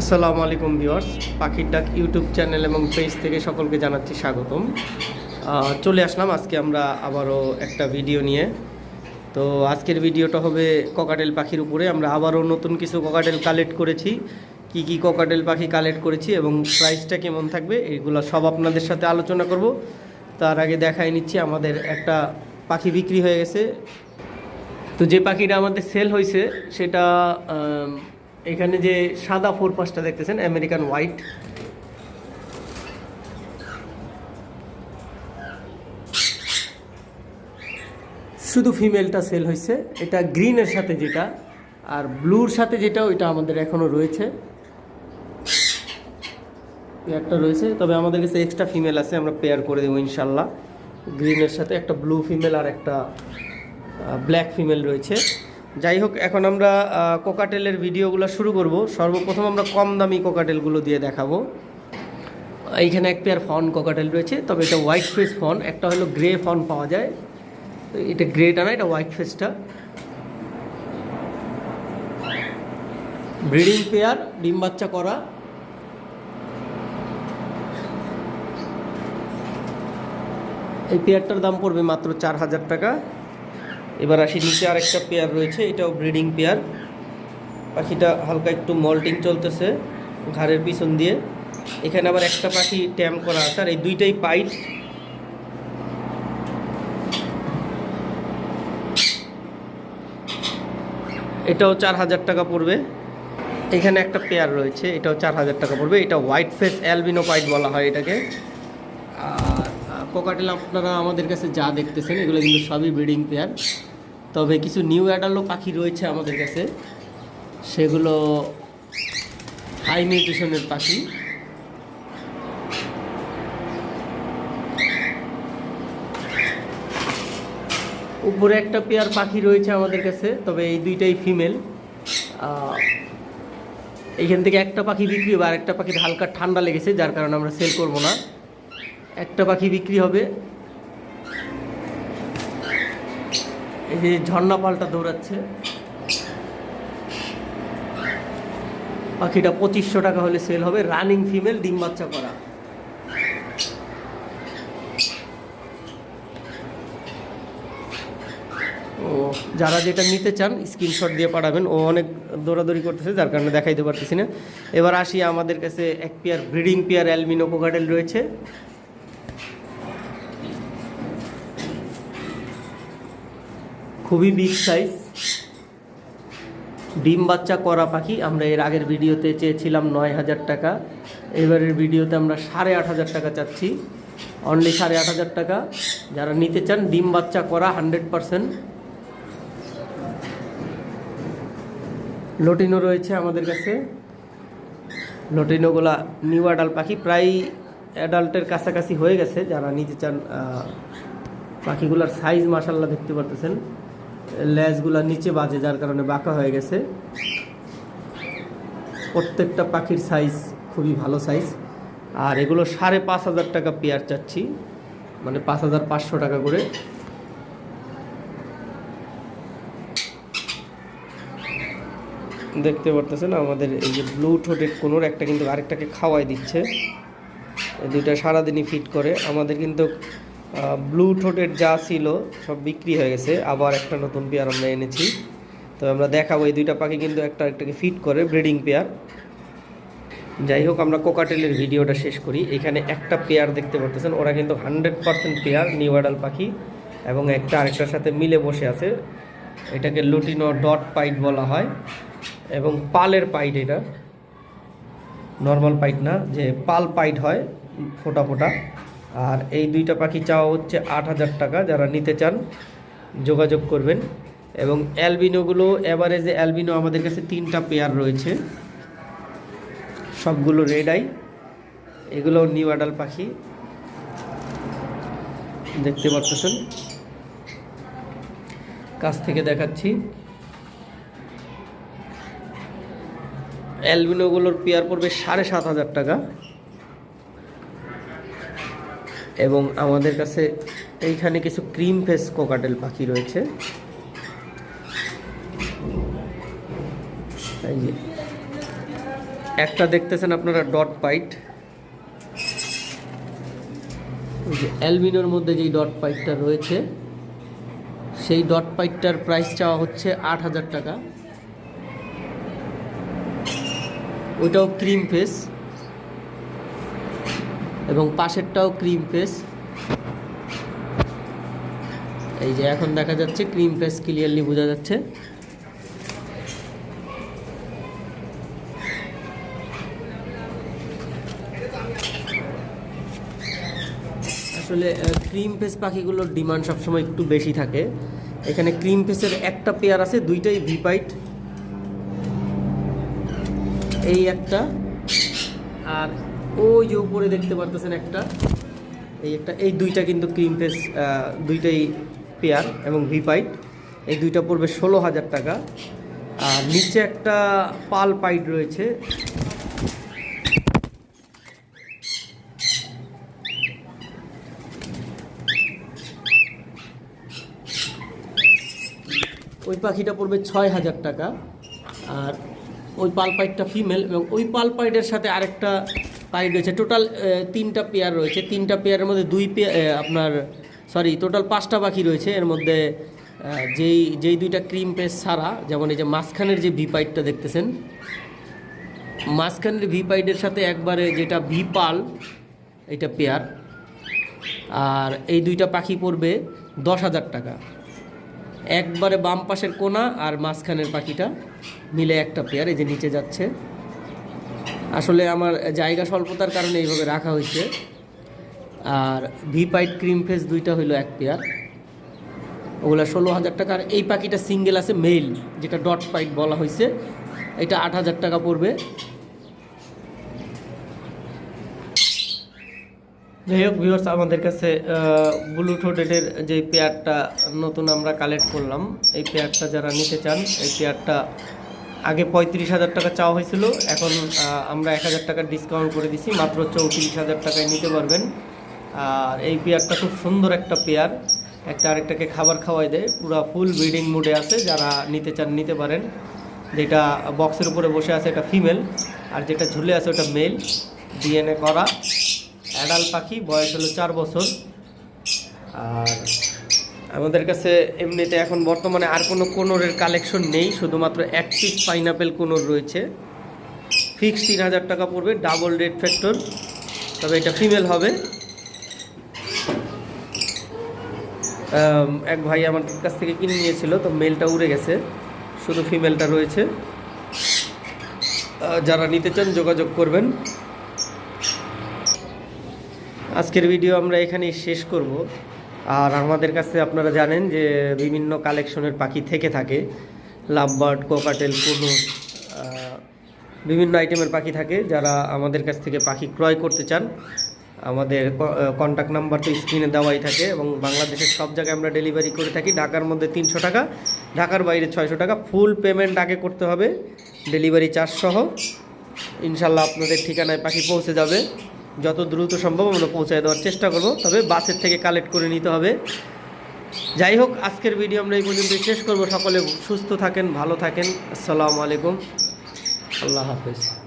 আসসালামু আলাইকুম ভিউয়ার্স, পাখির ডাক ইউটিউব চ্যানেল এবং পেজ থেকে সকলকে জানাচ্ছি স্বাগতম। চলে আসলাম আজকে আমরা আবারও একটা ভিডিও নিয়ে। তো আজকের ভিডিওটা হবে ককাটেল পাখির উপরে। আমরা আবারও নতুন কিছু ককাটেল কালেক্ট করেছি। কি কি ককাটেল পাখি কালেক্ট করেছি এবং প্রাইসটা কেমন থাকবে, এগুলো সব আপনাদের সাথে আলোচনা করব। তার আগে দেখাই নিচ্ছি, আমাদের একটা পাখি বিক্রি হয়ে গেছে। তো যে পাখিটা আমাদের সেল হয়েছে সেটা এখানে যে সাদা ফোর পাঁচটা দেখতেছেন আমেরিকান হোয়াইট শুধু ফিমেলটা সেল হয়েছে। এটা গ্রিনের সাথে যেটা, আর ব্লুর সাথে যেটা ওইটা আমাদের এখনও রয়েছে। পেয়ারটা রয়েছে, তবে আমাদের কাছে এক্সট্রা ফিমেল আছে, আমরা পেয়ার করে দেবো ইনশাল্লাহ। গ্রিনের সাথে একটা ব্লু ফিমেল আর একটা ব্ল্যাক ফিমেল রয়েছে। যাই হোক এখন আমরা কোকাটেলের ভিডিওগুলো শুরু করব। সর্বপ্রথম আমরা কম দামি কোকাটেলগুলো দিয়ে দেখাবো। এইখানে এক পেয়ার ফন কোকাটেল রয়েছে, তবে এটা হোয়াইট ফেস ফন একটা হলো গ্রে ফন পাওয়া যায়। তো এটা গ্রেটা না, এটা হোয়াইট ফেসটা ব্রিডিং পেয়ার ডিম বাচ্চা করা। এই পেয়ারটার দাম পড়বে মাত্র চার হাজার টাকা। এবার আসি নিচে আরেকটা পেয়ার রয়েছে, এটাও ব্রিডিং পেয়ার। পাখিটা হালকা একটু মল্টিং চলতেছে ঘাড়ের পিছন দিয়ে। এখানে আবার একটা পাখি ট্যাম করা আছে, আর এই দুইটাই পাইট। এটাও চার হাজার টাকা পড়বে। এখানে একটা পেয়ার রয়েছে, এটাও চার হাজার টাকা পড়বে, এটা হোয়াইট ফেস অ্যালবিনো পাইট বলা হয় এটাকে। কোকাটেল আপনারা আমাদের কাছে যা দেখতেছেন, এগুলো কিন্তু সবই ব্রিডিং পেয়ার তবে কিছু নিউ অ্যাডাল্টো পাখি রয়েছে আমাদের কাছে। সেগুলো হাই নিউট্রিশনের পাখি। উপরে একটা পেয়ার পাখি রয়েছে আমাদের কাছে, তবে এই দুইটাই ফিমেল এইখান থেকে একটা পাখি বিক্রি বা একটা পাখির হালকা ঠান্ডা লেগেছে, যার কারণে আমরা সেল করব না। একটা পাখি বিক্রি হবে। এই যে ঝর্ণা পাল্টা দৌড়াচ্ছে। পাখিটা পঁচিশশো টাকা হলে সেল হবে। রানিং ফিমেল ডিম বাচ্চা করা। ও, যারা যেটা নিতে চান স্ক্রিনশট দিয়ে পাঠাবেন। ও অনেক দৌড়াদৌড়ি করতেছে, যার কারণে দেখাইতে পারতেছি না। এবার আসি আমাদের কাছে এক pair breeding pair albino cockatiel রয়েছে। খুবই বিগ সাইজ ডিম বাচ্চা করা পাখি, আমরা এর আগের ভিডিওতে চেয়েছিলাম নয় হাজার টাকা। এবারের ভিডিওতে আমরা সাড়ে আট হাজার টাকা চাচ্ছি। অনলি সাড়ে আট হাজার টাকা। যারা নিতে চান, ডিম বাচ্চা করা হান্ড্রেড পারসেন্ট লটিনো রয়েছে আমাদের কাছে। লটিনোগুলা নিউ অ্যাডাল্ট পাখি, প্রায় অ্যাডাল্টের কাছাকাছি হয়ে গেছে। যারা নিতে চান পাখিগুলোর সাইজ মাসাল্লাহ দেখতে পারতেছেন। লেজগুলা নিচে বাজে যার কারণে বাঁকা হয়ে গেছে। প্রত্যেকটা পাখির সাইজ খুবই ভালো সাইজ আর এগুলো সাড়ে পাঁচ হাজার টাকা পেয়ার চাচ্ছি। মানে পাঁচ হাজার পাঁচশো টাকা করে। দেখতে পারতেছেন আমাদের এই যে ব্লু ঠোঁটের কোনোর একটা কিন্তু আরেকটাকে খাওয়াই দিচ্ছে। দুইটা সারাদিনই ফিট করে। আমাদের কিন্তু ব্লু ঠোঁটের যা ছিল সব বিক্রি হয়ে গেছে। আবার একটা নতুন পেয়ার আমরা এনেছি। তো আমরা দেখাবো এই দুইটা পাখি কিন্তু একটা একটাকে ফিট করে ব্রিডিং পেয়ার। যাই হোক, আমরা কোকাটেলের ভিডিওটা শেষ করি। এখানে একটা পেয়ার দেখতে পারতেছেন, ওরা কিন্তু হান্ড্রেড পার্সেন্ট পেয়ার নিউ পাখি, এবং একটা আরেকটার সাথে মিলে বসে আছে। এটাকে লুটিনো ডট পাইট বলা হয়, এবং পালের পাইট এটা। নর্মাল পাইট না, যে পাল পাইট হয়, ফোটা ফোটা। আর এই দুইটা পাখি চাওয়া হচ্ছে আট হাজার টাকা, যারা নিতে চান যোগাযোগ করবেন। এবং অ্যালবিনোগুলো অ্যাভারেজে অ্যালবিনো আমাদের কাছে তিনটা পেয়ার রয়েছে। সবগুলো রেড আই এগুলো নিউ অ্যাডাল পাখি। দেখতে পাচ্ছেন? কাছ থেকে দেখাচ্ছি। অ্যালবিনোগুলোর পেয়ার পড়বে সাড়ে সাত হাজার টাকা। এবং আমাদের কাছে এইখানে কিছু ক্রিম ফেস কোকাটেল পাখি রয়েছে। একটা দেখতেছেন আপনারা ডট পাইট যে অ্যালবিনোর মধ্যে যেই ডট পাইটটা রয়েছে, সেই ডট পাইটটার প্রাইস চাওয়া হচ্ছে আট হাজার টাকা। ওইটাও ক্রিম ফেস এবং পাশেরটাও ক্রিম ফেস এই যে এখন দেখা যাচ্ছে ক্রিম ফেস ক্লিয়ারলি বোঝা যাচ্ছে। আসলে ক্রিম ফেস পাখিগুলোর ডিমান্ড সবসময় একটু বেশি থাকে। এখানে ক্রিম ফেসের একটা পেয়ার আছে, দুইটাই ভিপাইট এই একটা। আর ওই যে উপরে দেখতে পারতেছেন একটা। এই একটা, এই দুইটা কিন্তু ক্রিম ফেস দুইটাই পেয়ার এবং ভিপাইট এই দুইটা পড়বে ষোলো হাজার টাকা। আর নিচে একটা পাল পাইট রয়েছে। ওই পাখিটা পড়বে ছয় হাজার টাকা। আর ওই পাল পাইটটা ফিমেল এবং ওই পাল পাইটের সাথে আরেকটা পাইট রয়েছে। টোটাল তিনটা পেয়ার রয়েছে। তিনটা পেয়ারের মধ্যে দুই পেয়ার আপনার সরি টোটাল পাঁচটা পাখি রয়েছে। এর মধ্যে যেই যেই দুইটা ক্রিম পেস ছাড়া, যেমন এই যে মাঝখানের যে ভি পাইটটা দেখতেছেন, মাঝখানের ভি পাইটের সাথে একবারে যেটা ভি পাল, এটা পেয়ার আর এই দুইটা পাখি পড়বে দশ হাজার টাকা। একবারে বাম পাশের কোনা আর মাঝখানের পাখিটা মিলে একটা পেয়ার এই যে নিচে যাচ্ছে। আসলে আমার জায়গা স্বল্পতার কারণে এইভাবে রাখা হয়েছে। আর ভি পাইট ক্রিম ফেস দুইটা হইল এক পেয়ার ওগুলা ষোলো হাজার টাকা। আর এই পাখিটা সিঙ্গেল আছে মেল যেটা ডট পাইট বলা হয়েছে। এটা আট হাজার টাকা পড়বে। যাই হোক ভিউয়ার্স আমাদের কাছে ব্লুটুথের যে পেয়ারটা নতুন আমরা কালেক্ট করলাম, এই পেয়ারটা যারা নিতে চান, এই পেয়ারটা আগে পঁয়ত্রিশ হাজার টাকা চাওয়া হয়েছিল, এখন আমরা এক হাজার টাকা ডিসকাউন্ট করে দিছি, মাত্র চৌত্রিশ হাজার টাকায় নিতে পারবেন। আর এই পেয়ারটা খুব সুন্দর একটা পেয়ার, একটা আরেকটাকে খাবার খাওয়াই দেয়, পুরো ফুল ব্রিডিং মুডে আছে, যারা নিতে চান নিতে পারেন। যেটা বক্সের উপরে বসে আছে, এটা ফিমেল আর যেটা ঝুলে আছে, ওটা মেল ডিএনএ করা অ্যাডাল পাখি, বয়স হলো চার বছর। আর আমাদের কাছে এমনিতে এখন বর্তমানে আর কোনো কোনোরের কালেকশন নেই, শুধুমাত্র এক পিস পাইনাপেল কোনোর রয়েছে। ফিক্স তিন হাজার টাকা পড়বে ডাবল রেড ফ্যাক্টর তবে এটা ফিমেল হবে। এক ভাই আমার কাছ থেকে কিনে নিয়েছিল, তো মেলটা উড়ে গেছে, শুধু ফিমেলটা রয়েছে। যারা নিতে চান যোগাযোগ করবেন। আজকের ভিডিও আমরা এখানেই শেষ করব। আর আমাদের কাছে আপনারা জানেন যে বিভিন্ন কালেকশনের পাখি থেকে থাকে। লাভবার্ড, কোকাটেল, কোনো বিভিন্ন আইটেমের পাখি থাকে যারা আমাদের কাছ থেকে পাখি ক্রয় করতে চান। আমাদের কন্ট্যাক্ট নাম্বার তো স্ক্রিনে দেওয়াই থাকে এবং বাংলাদেশের সব জায়গায় আমরা ডেলিভারি করে থাকি। ঢাকার মধ্যে তিনশো টাকা, ঢাকার বাইরে ছয়শো টাকা। ফুল পেমেন্ট আগে করতে হবে ডেলিভারি চার্জ সহ। ইনশাল্লাহ আপনাদের ঠিকানায় পাখি পৌঁছে যাবে। যত দ্রুত সম্ভব আমরা পৌঁছায় দেওয়ার চেষ্টা করব, তবে বাসের থেকে কালেক্ট করে নিতে হবে। যাই হোক, আজকের ভিডিও আমরা এই পর্যন্ত শেষ করব। সকলে সুস্থ থাকেন, ভালো থাকেন। আসসালামু আলাইকুম। আল্লাহ হাফেজ।